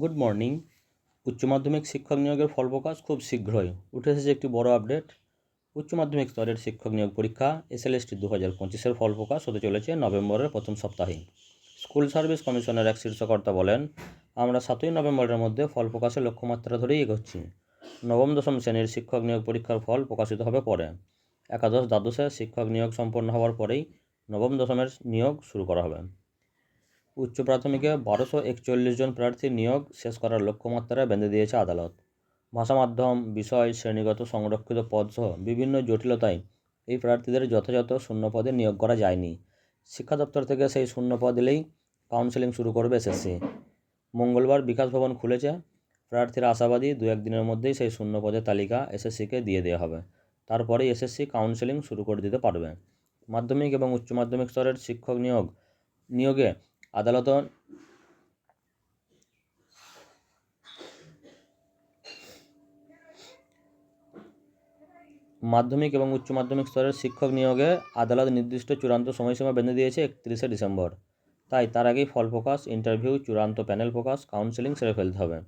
Good morning. উচ্চ মাধ্যমিক শিক্ষক নিয়োগের ফল প্রকাশ খুব শীঘ্রই। উঠে এসেছে একটি বড় আপডেট। উচ্চ মাধ্যমিক স্তরের শিক্ষক নিয়োগ পরীক্ষা, এসএলএসটি দু হাজার পঁচিশের ফল প্রকাশ হতে চলেছে নভেম্বরের প্রথম সপ্তাহে। স্কুল সার্ভিস কমিশনের এক শীর্ষকর্তা বলেন, আমরা সাতই নভেম্বরের মধ্যে ফল প্রকাশের লক্ষ্যমাত্রা ধরেই এগোচ্ছি। নবম, দশম শ্রেণির শিক্ষক নিয়োগ পরীক্ষার ফল প্রকাশিত হবে পরে। একাদশ, দ্বাদশে শিক্ষক নিয়োগ সম্পন্ন হওয়ার পরেই নবম, দশমের নিয়োগ শুরু করা হবে। উচ্চ প্রাথমিকে বারোশো একচল্লিশ জন প্রার্থীর নিয়োগ শেষ করার লক্ষ্যমাত্রা বেঁধে দিয়েছে আদালত। ভাষা মাধ্যম বিষয়, শ্রেণীগত সংরক্ষিত পদসহ বিভিন্ন জটিলতায় এই প্রার্থীদের যথাযথ শূন্য পদে নিয়োগ করা যায়নি। শিক্ষা দপ্তর থেকে সেই শূন্য পদ এলেই কাউন্সেলিং শুরু করবে এসএসসি। মঙ্গলবার বিকাশ ভবন খুলেছে। প্রার্থীরা আশাবাদী দু একদিনের মধ্যেই সেই শূন্য পদের তালিকা এসএসসিকে দিয়ে দেওয়া হবে। তারপরে এসএসসি কাউন্সেলিং শুরু করে দিতে পারবে। মাধ্যমিক এবং উচ্চ মাধ্যমিক স্তরের শিক্ষক নিয়োগ নিয়োগে আদালত মাধ্যমিক এবং উচ্চ মাধ্যমিক স্তরের শিক্ষক নিয়োগে আদালত নির্দিষ্ট চূড়ান্ত সময়সীমা বেঁধে দিয়েছে একত্রিশে ডিসেম্বর। তাই তার আগেই ফল প্রকাশ, ইন্টারভিউ, চূড়ান্ত প্যানেল প্রকাশ, কাউন্সেলিং সেরে ফেলতে হবে।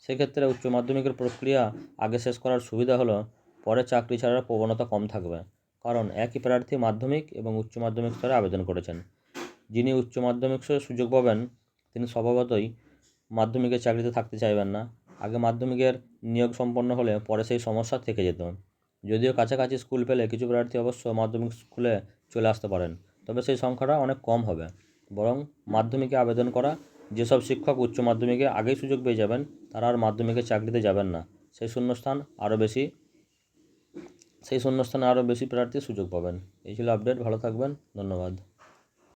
সেক্ষেত্রে উচ্চ মাধ্যমিকের প্রক্রিয়া আগে শেষ করার সুবিধা হলো, পরে চাকরি ছাড়ার প্রবণতা কম থাকবে। কারণ একই প্রার্থী মাধ্যমিক এবং উচ্চ মাধ্যমিক স্তরে আবেদন করেছেন। যিনি উচ্চ মাধ্যমিক সুযোগ পাবেন, তিনি স্বভাবতই মাধ্যমিকের চাকরিতে থাকতে চাইবেন না। আগে মাধ্যমিকের নিয়োগ সম্পন্ন হলে পরে সেই সমস্যা থেকে যেত। যদিও কাছাকাছি স্কুল পেলে কিছু প্রার্থী অবশ্য মাধ্যমিক স্কুলে চলে আসতে পারেন, তবে সেই সংখ্যাটা অনেক কম হবে। বরং মাধ্যমিকে আবেদন করা, যেসব শিক্ষক উচ্চ মাধ্যমিকে আগেই সুযোগ পেয়ে যাবেন, তারা আর মাধ্যমিকের চাকরিতে যাবেন না। সেই শূন্যস্থান আরও বেশি, সেই শূন্যস্থানে আরও বেশি প্রার্থী সুযোগ পাবেন। এই ছিল আপডেট। ভালো থাকবেন। ধন্যবাদ।